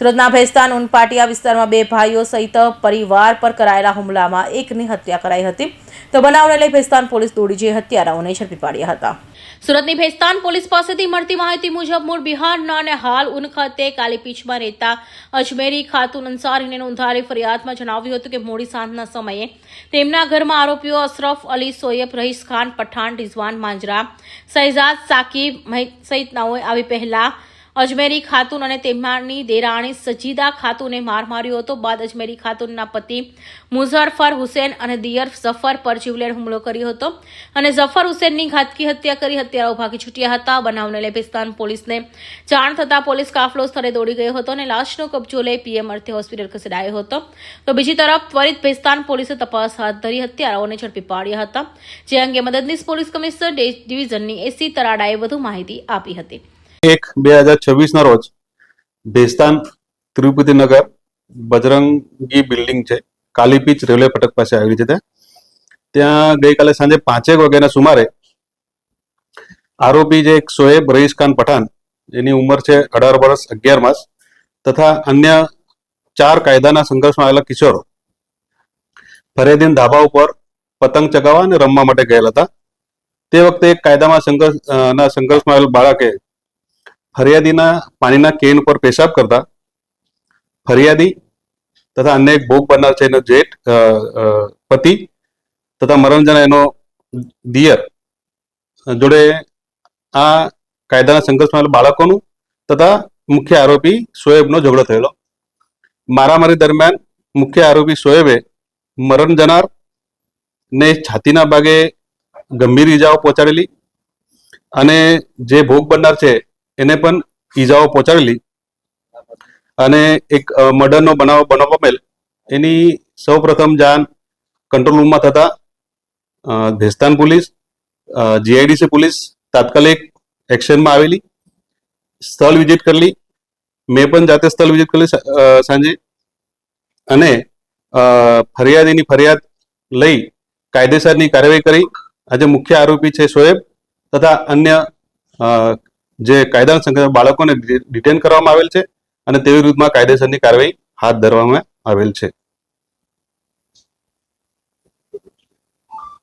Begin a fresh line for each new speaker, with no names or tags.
સુરતના ભેસ્તાન ઉનપાટિયા વિસ્તારમાં બે ભાઈઓ સહિત પરિવાર પર કરાયેલા હુમલામાં એકની હત્યા કરાઈ હતી. તો બનાવને લઈ ભેસ્તાન પોલીસ દોડી જઈ હત્યારાઓને ઝડપી પાડ્યા હતા. સુરતની ભેસ્તાન પોલીસ પાસેથી મળતી માહિતી મુજબ મૂળ બિહારના અને હાલ ઉન ખાતે કાલીપીચમાં રહેતા અજમેરી ખાતુન અંસારીને નોંધાયેલી ફરિયાદમાં જણાવ્યું હતું કે મોડી સાંજના સમયે તેમના ઘરમાં આરોપીઓ અશરફ અલી, સોયબ રહીસ ખાન, પઠાણ, રિઝવાન માંજરા શહેજાદ સાકીબ સહિતનાઓએ આવી પહેલા અજમેરી ખાતુન અને તેમની દેરાણી સજીદા ખાતુને માર માર્યો હતો. બાદ અજમેરી ખાતુનના પતિ મુઝફર હુસેન અને દિયર ઝફર પર જીવલેણ હુમલો કર્યો હતો અને ઝફર હુસેનની ઘાતકી હત્યા કરી હત્યારાઓ ભાગી છૂટ્યા હતા. બનાવને લઈ ભેસ્તાન પોલીસને જાણ થતાં પોલીસ કાફલો સ્થળે દોડી ગયો હતો અને લાશનો કબજો લઈ પીએમ અર્થે હોસ્પિટલ ખસેડાયો હતો. તો બીજી તરફ ત્વરિત ભેસ્તાન પોલીસે તપાસ હાથ ધરી હત્યારાઓને ઝડપી પાડ્યા હતા. જે અંગે મદદનીશ પોલીસ કમિશનર ડિવિઝનની એસી તરાડાએ વધુ માહિતી આપી હતી.
એક બે હજાર છવ્વીસના રોજ ભેસ્તાન તિરુપતિનગર બજરંગી બિલ્ડિંગ છે. કાલીપીચ રેલવે ફટક પાસે આવેલી છે ત્યાં. ત્યાં ગઈકાલે સાંજે પાંચેક વાગ્યાના સુમારે આરોપી જે એક શોએબ રઈસ ખાન પઠાણ એની ઉંમર છે અઢાર વર્ષ અગિયાર માસ, તથા અન્ય ચાર કાયદાના સંઘર્ષમાં આવેલા કિશોરો ફરેદીન ધાબા ઉપર પતંગ ચગાવવા અને રમવા માટે ગયેલા હતા. તે વખતે એક કાયદામાં સંઘર્ષ ના સંઘર્ષમાં આવેલ બાળકે ફરિયાદીના પાણીના કેન ઉપર પેશાબ કરતા ફરિયાદી તથા અન્ય એક ભોગ બનનાર છે એનો જેઠ પતિ તથા મરણજના એનો દિયર. જોડે આ કાયદાના સંઘર્ષમાં બાળકોનું તથા મુખ્ય આરોપી શોએબનો ઝઘડો થયેલો. મારામારી દરમિયાન મુખ્ય આરોપી શોએબે મરણ જનાર ને છાતીના ભાગે ગંભીર ઈજાઓ પહોંચાડેલી અને જે ભોગ બનનાર છે એને પણ ઈજાઓ પહોંચાડેલી. અને એક મર્ડરનો બનાવ બનાવ પામેલ એની સૌપ્રથમ જાણ કંટ્રોલ રૂમમાં થતા ભેસ્તાન પોલીસ જીઆઈડીસી પોલીસ તાત્કાલિક એક્શનમાં આવેલી. સ્થળ વિઝિટ કરેલી. મેં પણ જાતે સ્થળ વિઝિટ કરેલી સાંજે. અને ફરિયાદ ફરિયાદીની ફરિયાદ લઈ કાયદેસરની કાર્યવાહી કરી. આજે મુખ્ય આરોપી છે શોએબ તથા અન્ય જે કાયદાના સંગઠન બાળકોને ડિટેન કરવામાં આવેલ છે અને તેવી વિરુદ્ધમાં કાયદેસરની કાર્યવાહી હાથ ધરવામાં આવેલ છે.